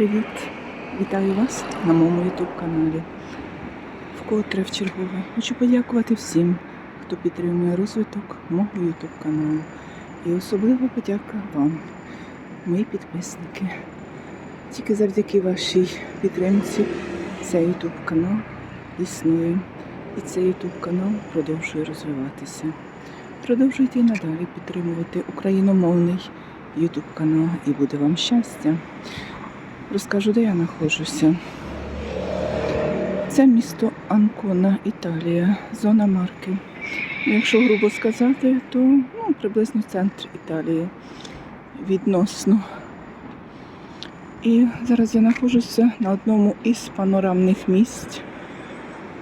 привіт! Вітаю вас на моєму YouTube каналі. Вкотре в чергове хочу подякувати всім, хто підтримує розвиток мого YouTube каналу. І особливо подяка вам, мої підписники. Тільки завдяки вашій підтримці цей YouTube канал існує. І цей YouTube канал продовжує розвиватися. Продовжуйте і надалі підтримувати україномовний YouTube канал і буде вам щастя. Розкажу, де я знаходжуся. Це місто Анкона, Італія, зона марки. Якщо грубо сказати, то ну, приблизно центр Італії відносно. І зараз я знаходжуся на одному із панорамних місць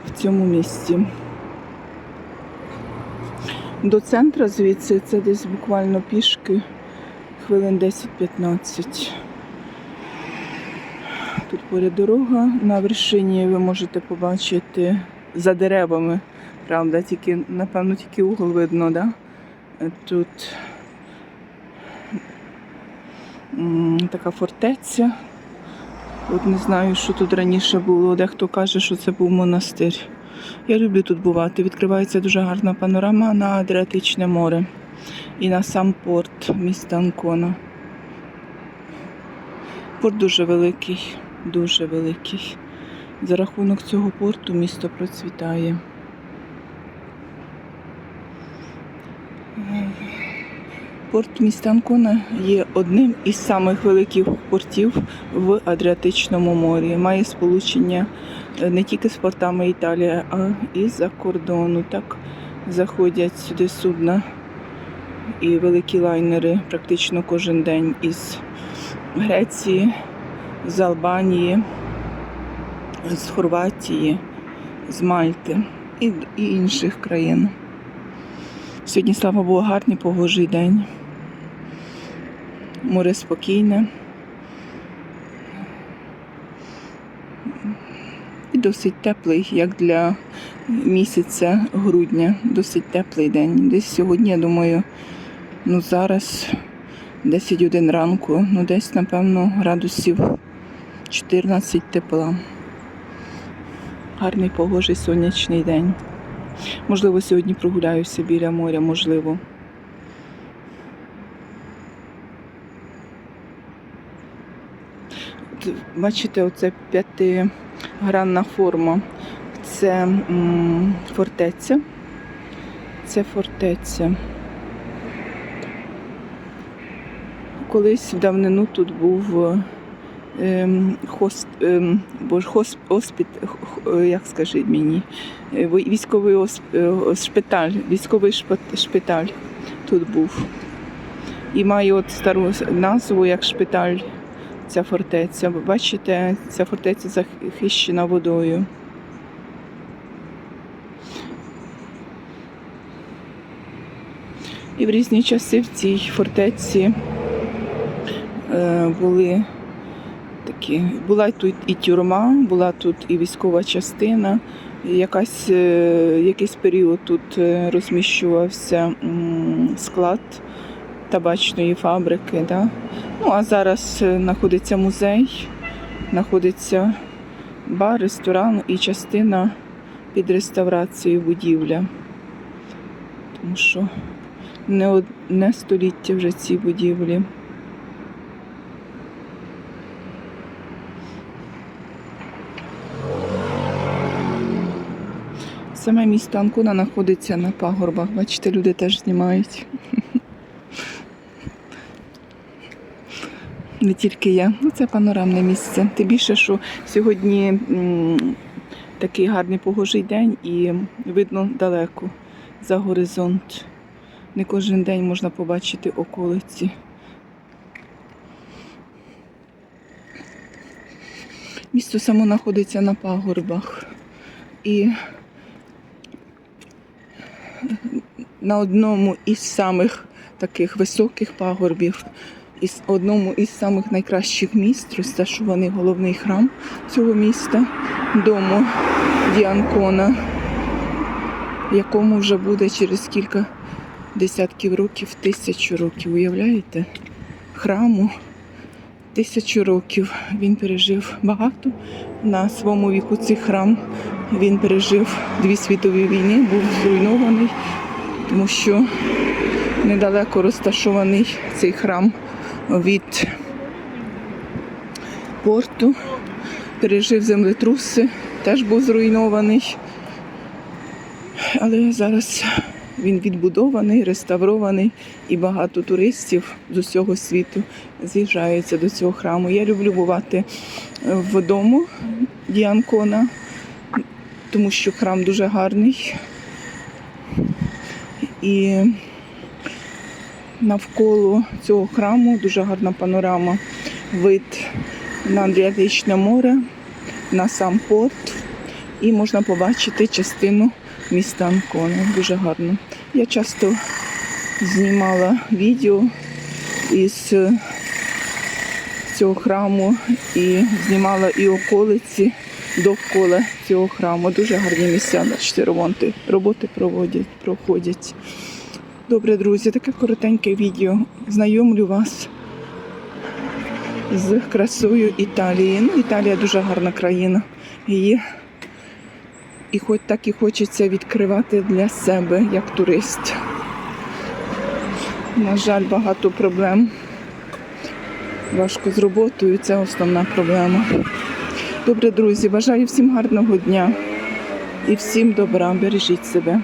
в цьому місті. До центра звідси це десь буквально пішки хвилин 10-15. Тут поряд дорога. На вершині ви можете побачити за деревами, правда, тільки, напевно, тільки угол видно, да? Тут така фортеця. От не знаю, що тут раніше було. Дехто каже, що це був монастир. Я люблю тут бувати. Відкривається дуже гарна панорама на Адріатичне море і на сам порт міста Анкона. Порт дуже великий, дуже великий. За рахунок цього порту місто процвітає. Порт міста Анкона є одним із самих великих портів в Адріатичному морі. Має сполучення е, не тільки з портами Італії, а і за кордону. Так заходять сюди судна і великі лайнери практично кожен день із Греції, з Албанії, з Хорватії, з Мальти і, і інших країн. Сьогодні, слава Богу, гарний погожий день. Море спокійне. І досить теплий, як для місяця грудня. Досить теплий день. Десь сьогодні, я думаю, ну зараз 10 годин ранку, ну десь, напевно, градусів 14 тепла. Гарний погожий сонячний день. Можливо, сьогодні прогуляюся біля моря, можливо. Бачите, оце п'ятигранна форма. Це м, фортеця. Це фортеця. Колись в давнину тут був ем, хост, ем, хосп, оспіт, х- як скажіть мені, е, військовий осп, е, шпиталь, військовий шпиталь тут був. І має от стару назву як шпиталь, ця фортеця. Бачите, ця фортеця захищена водою. І в різні часи в цій фортеці е, були такі. Була тут і тюрма, була тут і військова частина. Якась, е, якийсь період тут е, розміщувався склад табачної фабрики. Да? Ну, а зараз е, знаходиться музей, знаходиться бар, ресторан і частина під реставрацією будівля. Тому що не одне століття вже ці будівлі. Саме місто Анкона знаходиться на пагорбах. Бачите, люди теж знімають. Не тільки я. Ну, це панорамне місце. Тим більше, що сьогодні такий гарний погожий день і видно далеко за горизонт. Не кожен день можна побачити околиці. Місто само знаходиться на пагорбах. І на одному із самих таких високих пагорбів, із одному із самих найкращих міст розташований головний храм цього міста, дому Діанкона, якому вже буде через кілька десятків років, тисячу років. Уявляєте? Храму тисячу років. Він пережив багато. На своєму віку цей храм він пережив дві світові війни, був зруйнований, тому що недалеко розташований цей храм від порту. Пережив землетруси, теж був зруйнований. Але зараз він відбудований, реставрований, і багато туристів з усього світу з'їжджаються до цього храму. Я люблю бувати в дому Діанкона, тому що храм дуже гарний. І навколо цього храму дуже гарна панорама, вид на Адріатичне море, на сам порт, і можна побачити частину міста Анкона. Дуже гарно. Я часто знімала відео із цього храму і знімала і околиці довкола цього храму. Дуже гарні місця, бачите, ремонти, роботи проводять, проходять. Добре, друзі, таке коротеньке відео. Знайомлю вас з красою Італії. Ну, Італія дуже гарна країна. Її і хоч так і хочеться відкривати для себе як турист. На жаль, багато проблем. Важко з роботою, це основна проблема. Добре, друзі, бажаю всім гарного дня і всім добра. Бережіть себе.